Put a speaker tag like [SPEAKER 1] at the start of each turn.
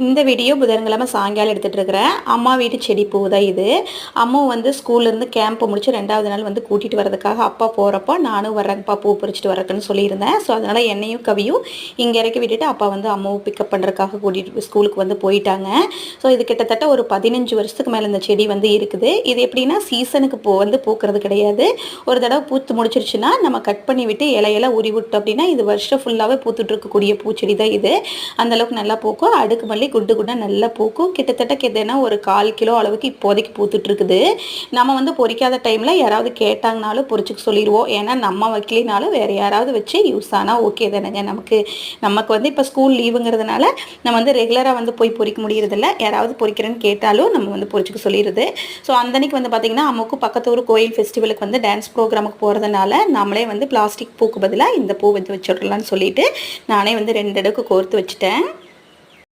[SPEAKER 1] இந்த வீடியோ புதன்கிழமை சாயங்காலம் எடுத்துகிட்டு இருக்கிறேன் அம்மா வீட்டு செடி பூ தான் இது. அம்மா வந்து ஸ்கூல்லேருந்து கேம்ப் முடிச்சு ரெண்டாவது நாள் வந்து கூட்டிகிட்டு வரதுக்காக அப்பா போகிறப்போ நானும் வர்றேங்கப்பா பூ பறிச்சிட்டு வரக்குன்னு சொல்லியிருந்தேன். ஸோ அதனால் என்னையும் கவியும் இங்கே இறக்கி விட்டுட்டு அப்பா வந்து அம்மாவும் பிக்கப் பண்ணுறதுக்காக கூட்டிகிட்டு ஸ்கூலுக்கு வந்து போயிட்டாங்க. ஸோ இது கிட்டத்தட்ட ஒரு பதினஞ்சு வருஷத்துக்கு மேலே இந்த செடி வந்து இருக்குது. இது எப்படின்னா சீசனுக்கு பூ வந்து பூக்கிறது கிடையாது. ஒரு தடவை பூத்து முடிச்சிருச்சுன்னா நம்ம கட் பண்ணி விட்டு இலையெல்லாம் உரி விட்டோம் அப்படின்னா இது வருஷம் ஃபுல்லாகவே பூத்துட்டு இருக்கக்கூடிய பூச்செடி தான் இது அந்தளவுக்கு நல்லா பூக்கும். அடுக்கு மல்லி குண்டு குண்டாக நல்லா பூக்கும். கிட்டத்தட்ட கிட்டனா ஒரு கால் கிலோ அளவுக்கு இப்போதைக்கு பூத்துட்ருக்குது நம்ம வந்து பொறிக்காத டைமில் யாராவது கேட்டாங்கனாலும் பொறிச்சுக்க சொல்லிடுவோம் ஏன்னா நம்ம வைக்கலினாலும் வேறு யாராவது வச்சு யூஸ் ஆனால் ஓகே தானேங்க. நமக்கு நமக்கு வந்து இப்போ ஸ்கூல் லீவுங்கிறதுனால நம்ம வந்து ரெகுலராக வந்து போய் பொறிக்க முடியறதில்ல. யாராவது பொறிக்கிறேன்னு கேட்டாலும் நம்ம வந்து பொறிச்சுக்க சொல்லிடுது ஸோ அந்த வந்து பார்த்திங்கன்னா அம்முக்கு பக்கத்து ஊர் கோயில் ஃபெஸ்டிவலுக்கு வந்து டான்ஸ் ப்ரோக்ராமுக்கு போகிறதுனால நம்மளே வந்து பிளாஸ்டிக் பூக்கு பதிலாக இந்த பூ வந்து வச்சுடலான்னு சொல்லிட்டு நானே வந்து ரெண்டு அடுக்கு கோர்த்து வச்சுட்டேன்.